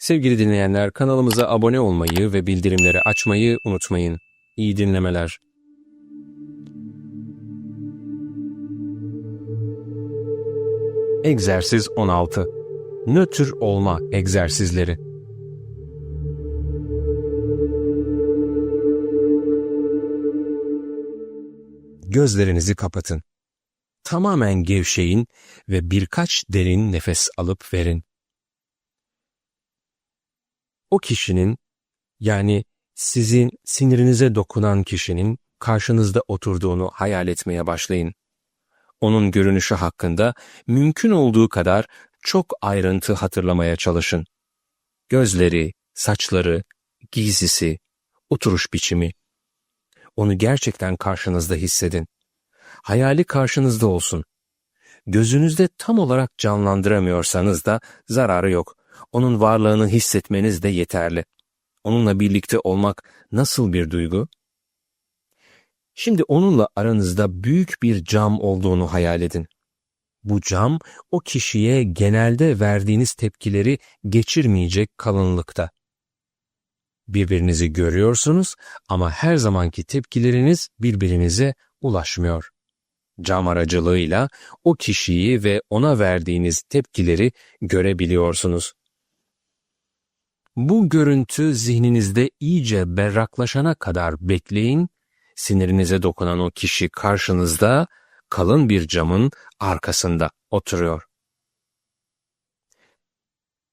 Sevgili dinleyenler kanalımıza abone olmayı ve bildirimleri açmayı unutmayın. İyi dinlemeler. Egzersiz 16 Nötr olma egzersizleri Gözlerinizi kapatın. Tamamen gevşeyin ve birkaç derin nefes alıp verin. O kişinin yani sizin sinirinize dokunan kişinin karşınızda oturduğunu hayal etmeye başlayın. Onun görünüşü hakkında mümkün olduğu kadar çok ayrıntı hatırlamaya çalışın. Gözleri, saçları, giysisi, oturuş biçimi. Onu gerçekten karşınızda hissedin. Hayali karşınızda olsun. Gözünüzde tam olarak canlandıramıyorsanız da zararı yok. Onun varlığını hissetmeniz de yeterli. Onunla birlikte olmak nasıl bir duygu? Şimdi onunla aranızda büyük bir cam olduğunu hayal edin. Bu cam o kişiye genelde verdiğiniz tepkileri geçirmeyecek kalınlıkta. Birbirinizi görüyorsunuz ama her zamanki tepkileriniz birbirinize ulaşmıyor. Cam aracılığıyla o kişiyi ve ona verdiğiniz tepkileri görebiliyorsunuz. Bu görüntü zihninizde iyice berraklaşana kadar bekleyin, sinirinize dokunan o kişi karşınızda kalın bir camın arkasında oturuyor.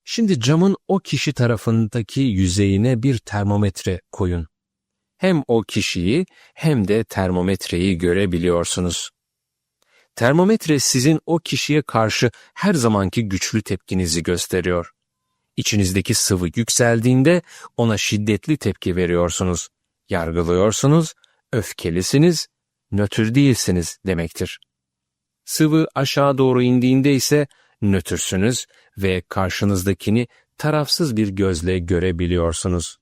Şimdi camın o kişi tarafındaki yüzeyine bir termometre koyun. Hem o kişiyi hem de termometreyi görebiliyorsunuz. Termometre sizin o kişiye karşı her zamanki güçlü tepkinizi gösteriyor. İçinizdeki sıvı yükseldiğinde ona şiddetli tepki veriyorsunuz. Yargılıyorsunuz, öfkelisiniz, nötr değilsiniz demektir. Sıvı aşağı doğru indiğinde ise nötrsünüz ve karşınızdakini tarafsız bir gözle görebiliyorsunuz.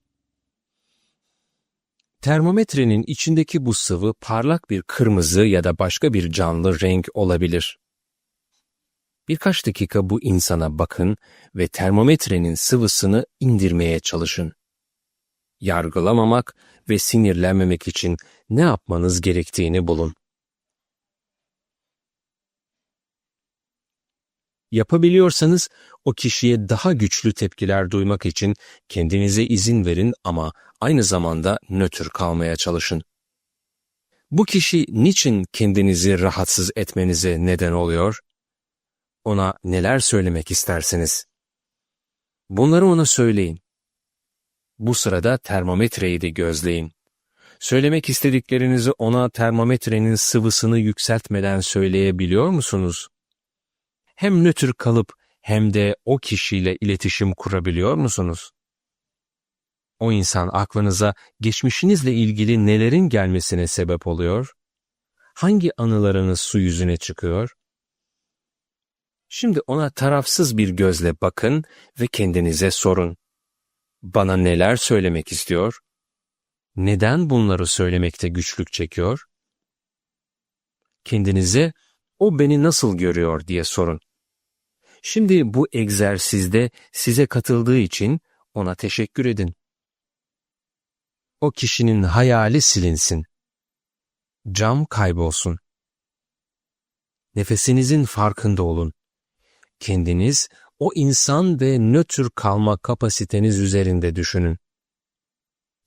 Termometrenin içindeki bu sıvı parlak bir kırmızı ya da başka bir canlı renk olabilir. Birkaç dakika bu insana bakın ve termometrenin sıvısını indirmeye çalışın. Yargılamamak ve sinirlenmemek için ne yapmanız gerektiğini bulun. Yapabiliyorsanız o kişiye daha güçlü tepkiler duymak için kendinize izin verin ama aynı zamanda nötr kalmaya çalışın. Bu kişi niçin kendinizi rahatsız etmenize neden oluyor? Ona neler söylemek istersiniz? Bunları ona söyleyin. Bu sırada termometreyi de gözleyin. Söylemek istediklerinizi ona termometrenin sıvısını yükseltmeden söyleyebiliyor musunuz? Hem nötr kalıp hem de o kişiyle iletişim kurabiliyor musunuz? O insan aklınıza geçmişinizle ilgili nelerin gelmesine sebep oluyor? Hangi anılarınız su yüzüne çıkıyor? Şimdi ona tarafsız bir gözle bakın ve kendinize sorun. Bana neler söylemek istiyor? Neden bunları söylemekte güçlük çekiyor? Kendinize o beni nasıl görüyor diye sorun. Şimdi bu egzersizde size katıldığı için ona teşekkür edin. O kişinin hayali silinsin. Cam kaybolsun. Nefesinizin farkında olun. Kendiniz o insan ve nötr kalma kapasiteniz üzerinde düşünün.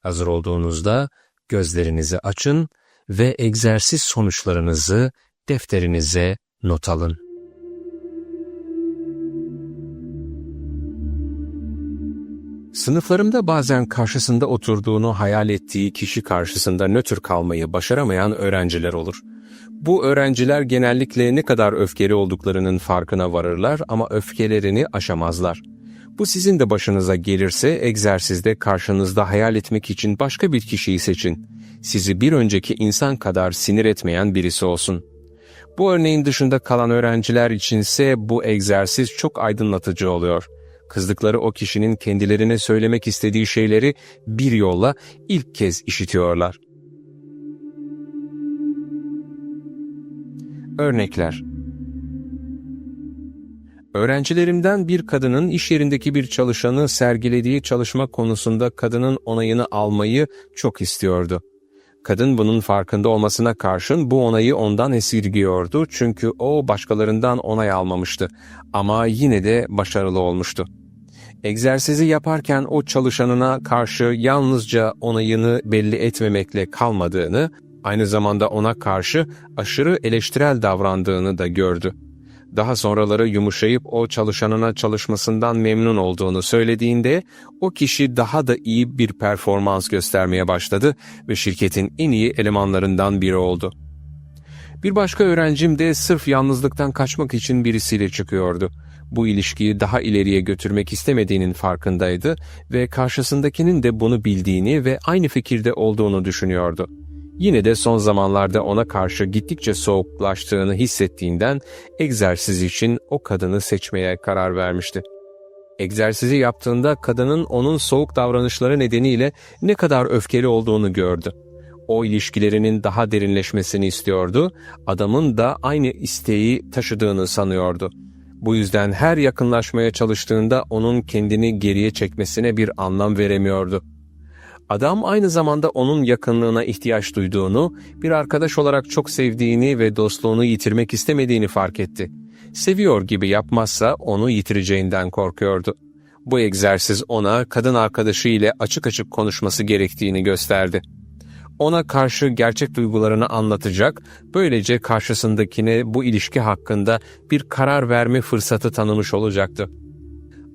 Hazır olduğunuzda gözlerinizi açın ve egzersiz sonuçlarınızı defterinize not alın. Sınıflarımda bazen karşısında oturduğunu hayal ettiği kişi karşısında nötr kalmayı başaramayan öğrenciler olur. Bu öğrenciler genellikle ne kadar öfkeli olduklarının farkına varırlar ama öfkelerini aşamazlar. Bu sizin de başınıza gelirse egzersizde karşınızda hayal etmek için başka bir kişiyi seçin. Sizi bir önceki insan kadar sinir etmeyen birisi olsun. Bu örneğin dışında kalan öğrenciler içinse bu egzersiz çok aydınlatıcı oluyor. Kızdıkları o kişinin kendilerine söylemek istediği şeyleri bir yolla ilk kez işitiyorlar. Örnekler Öğrencilerimden bir kadının iş yerindeki bir çalışanı sergilediği çalışma konusunda kadının onayını almayı çok istiyordu. Kadın bunun farkında olmasına karşın bu onayı ondan esirgiyordu çünkü o başkalarından onay almamıştı ama yine de başarılı olmuştu. Egzersizi yaparken o çalışanına karşı yalnızca onayını belli etmemekle kalmadığını, aynı zamanda ona karşı aşırı eleştirel davrandığını da gördü. Daha sonraları yumuşayıp o çalışanına çalışmasından memnun olduğunu söylediğinde o kişi daha da iyi bir performans göstermeye başladı ve şirketin en iyi elemanlarından biri oldu. Bir başka öğrencim de sırf yalnızlıktan kaçmak için birisiyle çıkıyordu. Bu ilişkiyi daha ileriye götürmek istemediğinin farkındaydı ve karşısındakinin de bunu bildiğini ve aynı fikirde olduğunu düşünüyordu. Yine de son zamanlarda ona karşı gittikçe soğuklaştığını hissettiğinden egzersiz için o kadını seçmeye karar vermişti. Egzersizi yaptığında kadının onun soğuk davranışları nedeniyle ne kadar öfkeli olduğunu gördü. O ilişkilerinin daha derinleşmesini istiyordu, adamın da aynı isteği taşıdığını sanıyordu. Bu yüzden her yakınlaşmaya çalıştığında onun kendini geriye çekmesine bir anlam veremiyordu. Adam aynı zamanda onun yakınlığına ihtiyaç duyduğunu, bir arkadaş olarak çok sevdiğini ve dostluğunu yitirmek istemediğini fark etti. Seviyor gibi yapmazsa onu yitireceğinden korkuyordu. Bu egzersiz ona kadın arkadaşı ile açık açık konuşması gerektiğini gösterdi. Ona karşı gerçek duygularını anlatacak, böylece karşısındakine bu ilişki hakkında bir karar verme fırsatı tanımış olacaktı.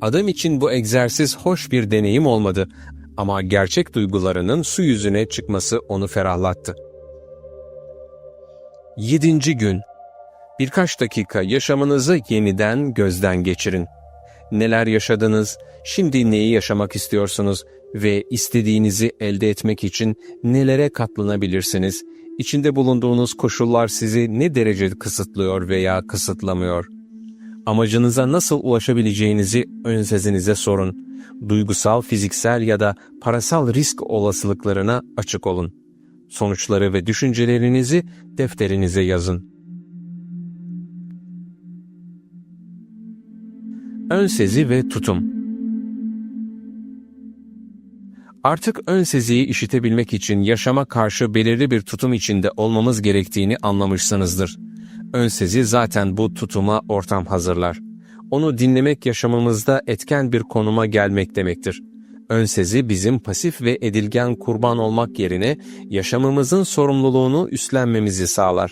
Adam için bu egzersiz hoş bir deneyim olmadı ama gerçek duygularının su yüzüne çıkması onu ferahlattı. 7. gün Birkaç dakika yaşamınızı yeniden gözden geçirin. Neler yaşadınız, şimdi neyi yaşamak istiyorsunuz ve istediğinizi elde etmek için nelere katlanabilirsiniz? İçinde bulunduğunuz koşullar sizi ne derece kısıtlıyor veya kısıtlamıyor? Amacınıza nasıl ulaşabileceğinizi ön sezinize sorun duygusal, fiziksel ya da parasal risk olasılıklarına açık olun. Sonuçları ve düşüncelerinizi defterinize yazın. Ön sezi ve tutum Artık ön seziyi işitebilmek için yaşama karşı belirli bir tutum içinde olmamız gerektiğini anlamışsınızdır. Ön sezi zaten bu tutuma ortam hazırlar onu dinlemek yaşamımızda etken bir konuma gelmek demektir. Önsezi bizim pasif ve edilgen kurban olmak yerine yaşamımızın sorumluluğunu üstlenmemizi sağlar.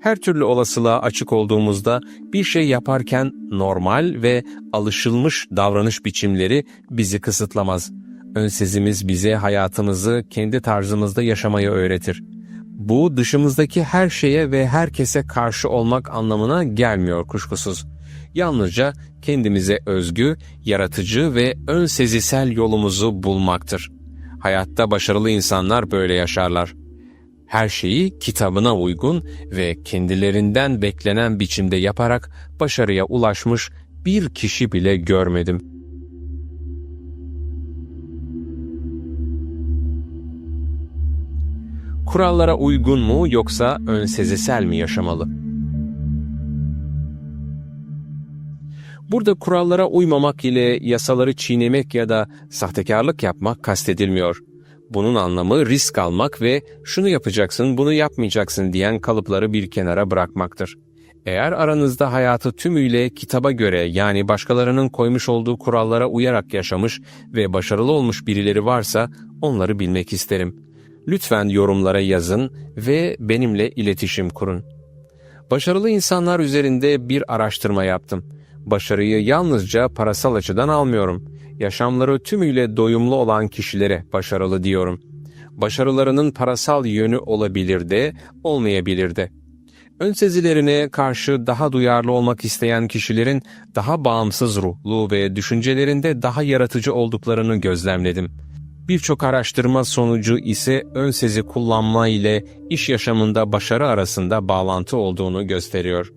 Her türlü olasılığa açık olduğumuzda bir şey yaparken normal ve alışılmış davranış biçimleri bizi kısıtlamaz. Önsezimiz bize hayatımızı kendi tarzımızda yaşamayı öğretir. Bu dışımızdaki her şeye ve herkese karşı olmak anlamına gelmiyor kuşkusuz yalnızca kendimize özgü, yaratıcı ve ön sezisel yolumuzu bulmaktır. Hayatta başarılı insanlar böyle yaşarlar. Her şeyi kitabına uygun ve kendilerinden beklenen biçimde yaparak başarıya ulaşmış bir kişi bile görmedim. Kurallara uygun mu yoksa ön mi yaşamalı? Burada kurallara uymamak ile yasaları çiğnemek ya da sahtekarlık yapmak kastedilmiyor. Bunun anlamı risk almak ve şunu yapacaksın bunu yapmayacaksın diyen kalıpları bir kenara bırakmaktır. Eğer aranızda hayatı tümüyle kitaba göre yani başkalarının koymuş olduğu kurallara uyarak yaşamış ve başarılı olmuş birileri varsa onları bilmek isterim. Lütfen yorumlara yazın ve benimle iletişim kurun. Başarılı insanlar üzerinde bir araştırma yaptım Başarıyı yalnızca parasal açıdan almıyorum. Yaşamları tümüyle doyumlu olan kişilere başarılı diyorum. Başarılarının parasal yönü olabilir de, olmayabilir de. Ön sezilerine karşı daha duyarlı olmak isteyen kişilerin daha bağımsız ruhlu ve düşüncelerinde daha yaratıcı olduklarını gözlemledim. Birçok araştırma sonucu ise ön sezi kullanma ile iş yaşamında başarı arasında bağlantı olduğunu gösteriyor.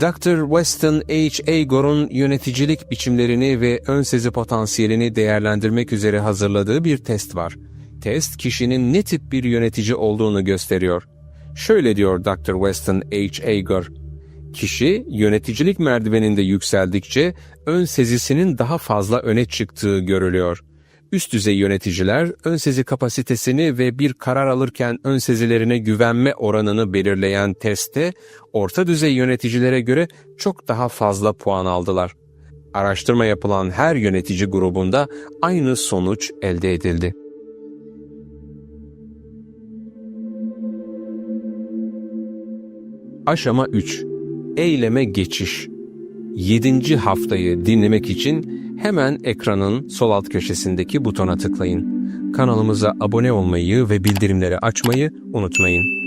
Dr. Weston H. Agor'un yöneticilik biçimlerini ve ön sezi potansiyelini değerlendirmek üzere hazırladığı bir test var. Test kişinin ne tip bir yönetici olduğunu gösteriyor. Şöyle diyor Dr. Weston H. Agor, Kişi yöneticilik merdiveninde yükseldikçe ön sezisinin daha fazla öne çıktığı görülüyor. Üst düzey yöneticiler ön sezi kapasitesini ve bir karar alırken ön sezilerine güvenme oranını belirleyen testte orta düzey yöneticilere göre çok daha fazla puan aldılar. Araştırma yapılan her yönetici grubunda aynı sonuç elde edildi. Aşama 3. Eyleme geçiş. 7. haftayı dinlemek için hemen ekranın sol alt köşesindeki butona tıklayın. Kanalımıza abone olmayı ve bildirimleri açmayı unutmayın.